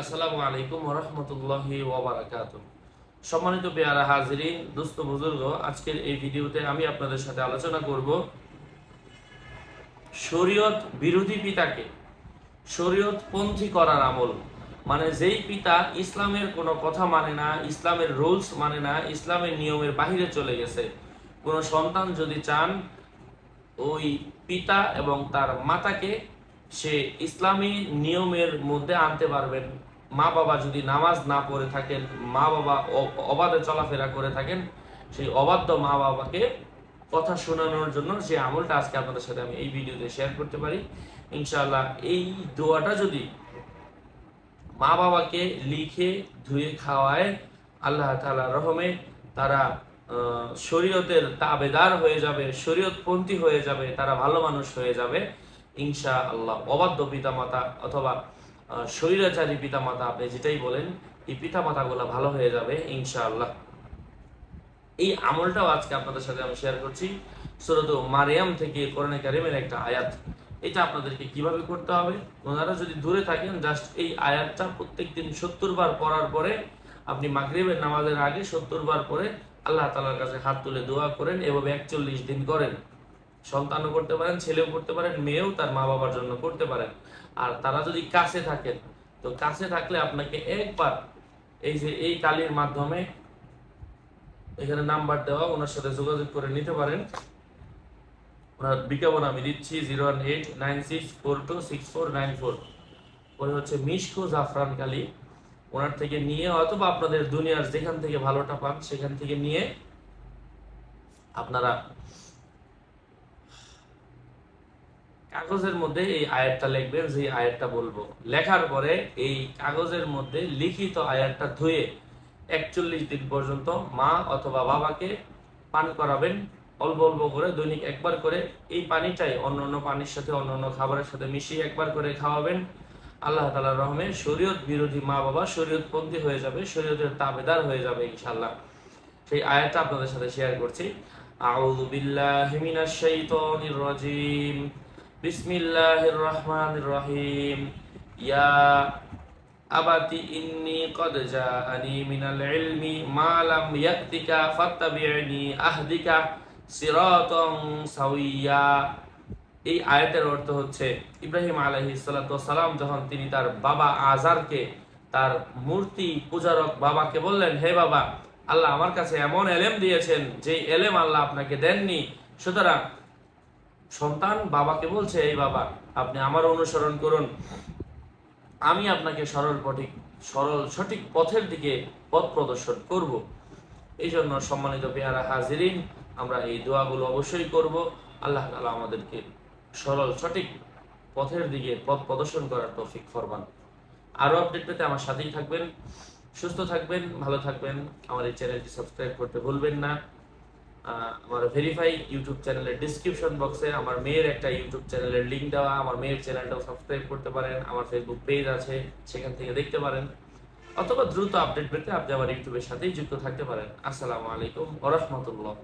আসসালামু আলাইকুম ওবরাকাত সম্মানিত বুজুর্গ, আজকের এই ভিডিওতে আমি আপনাদের সাথে আলোচনা করব শরীয়ত বিরোধী পিতাকে, শরীয়ত পন্থী করার আমল। মানে যেই পিতা ইসলামের কোনো কথা মানে না, ইসলামের রুলস মানে না, ইসলামের নিয়মের বাহিরে চলে গেছে, কোনো সন্তান যদি চান, ওই পিতা এবং তার মাতাকে সে ইসলামী নিয়মের মধ্যে আনতে পারবেন। মা বাবা যদি নামাজ না পড়ে থাকেন, মা বাবা অবাধে চলাফেরা করে থাকেন, সেই অবাধ্য মা বাবাকে কথা শোনানোর জন্য যে আমলটা আজকে আপনাদের সাথে আমি এই ভিডিওতে শেয়ার করতে পারি। ইনশাআল্লাহ এই দোয়াটা যদি মা বাবাকে লিখে, ধুয়ে খাওয়ায়, আল্লাহ তাআলা রহমে তারা শরীয়তের তাবেদার হয়ে যাবে, শরীয়তপন্থী হয়ে যাবে, তারা ভালো মানুষ হয়ে যাবে। ইনশা আল্লাহ অবাধ্য পিতামাতা অথবা স্বৈরাচারী পিতামাতা আপনি যেটাই বলেন, এই পিতামাতাগুলো ভালো হয়ে যাবে ইনশা আল্লাহ এই আমলটাও আজকে আপনাদের সাথে আমি শেয়ার করছি। সুরত মারিয়াম থেকে কোরআনে কারিমের একটা আয়াত। এটা আপনাদেরকে কীভাবে করতে হবে? ওনারা যদি দূরে থাকেন জাস্ট এই আয়াতটা প্রত্যেকদিন সত্তর বার পড়ার পরে আপনি মাগরিবের নামাজের আগে সত্তর বার পরে আল্লাহ তালার কাছে হাত তুলে দোয়া করেন, এভাবে একচল্লিশ দিন করেন। সন্তানও করতে পারেন, ছেলেও করতে পারেন, মেয়েও তার মা বাবার জন্য করতে পারেন। আর তারা যদি কাছে থাকেন, তো কাছে থাকলে আপনাকে একবার এই যে এই কালির মাধ্যমে এখানে নাম্বার দেওয়া, ওনার সাথে যোগাযোগ করে নিতে পারেন। ওনার বিজ্ঞাপন আমি দিচ্ছি, zero one eight nine six four two six four nine four. পরে হচ্ছে মিশকো জাফরান কালি। ওনার থেকে নিয়ে অথবা আপনাদের দুনিয়ার যেখান থেকে ভালোটা পান, সেখান থেকে নিয়ে আপনারা কাগজের মধ্যে এই আয়াতটা লিখবেন যে আয়াতটা বলব। লেখার পরে এই কাগজের মধ্যে লিখিত আয়াতটা ধুয়ে একচল্লিশ দিন পর্যন্ত মা অথবা বাবাকে পান করাবেন। অল্প অল্প করে দৈনিক একবার করে এই পানিটাই অন্য অন্য পানির সাথে, অন্য অন্য খাবারের সাথে মিশিয়ে একবার করে খাওয়াবেন। আল্লাহ তালার রহমে শরীয়ত বিরোধী মা বাবা শরীয়তপন্থী হয়ে যাবে, শরীয়তের তাবেদার হয়ে যাবে ইনশাল্লাহ সেই আয়াতটা আপনাদের সাথে শেয়ার করছি। আউযু বিল্লাহি মিনাশ শাইতানির রাজিম। বিসমিল্লাহির রহমানির রহিম ইয়া আবাতি ইন্নি কদ জাআনি মিনাল ইলমি মা লাম ইয়াতিকা ফাত্তাবি'নি আহদিকা সাওয়িয়া। এই আয়াতের অর্থ হচ্ছে, ইব্রাহিম আলহি সালাম যখন তিনি তার বাবা আজারকে তার মূর্তি পূজারক বাবাকে বললেন, হে বাবা, আল্লাহ আমার কাছে এমন এলেম দিয়েছেন যে এলেম আল্লাহ আপনাকে দেননি। সুতরাং সন্তান বাবাকে বলছে, এই বাবা, আপনি আমার অনুসরণ করুন। আমি আপনাকে সরল পঠিক সরল সঠিক পথের দিকে পথ প্রদর্শন করব। এই জন্য সম্মানিত পেয়ারা হাজিরিন, আমরা এই দোয়াগুলো অবশ্যই করব। আল্লাহ তাআলা আমাদেরকে সরল সঠিক পথের দিকে পথ প্রদর্শন করার তৌফিক ফরমান। আরও আপডেট পেতে আমার সাথেই থাকবেন, সুস্থ থাকবেন, ভালো থাকবেন। আমার এই চ্যানেলটি সাবস্ক্রাইব করতে ভুলবেন না। আমার ভেরিফাই ইউটিউব চ্যানেলের ডিসক্রিপশন বক্সে আমার মেয়ের একটা ইউটিউব চ্যানেলের লিঙ্ক দেওয়া, আমার মেয়ের চ্যানেলটাও সাবস্ক্রাইব করতে পারেন, আমার ফেসবুক পেজ আছে, সেখান থেকে দেখতে পারেন, অথবা দ্রুত আপডেট পেতে আপনি আমার ইউটিউবের সাথেই যুক্ত থাকতে পারেন। আসসালামু আলাইকুম ওরহমতুল্লাহ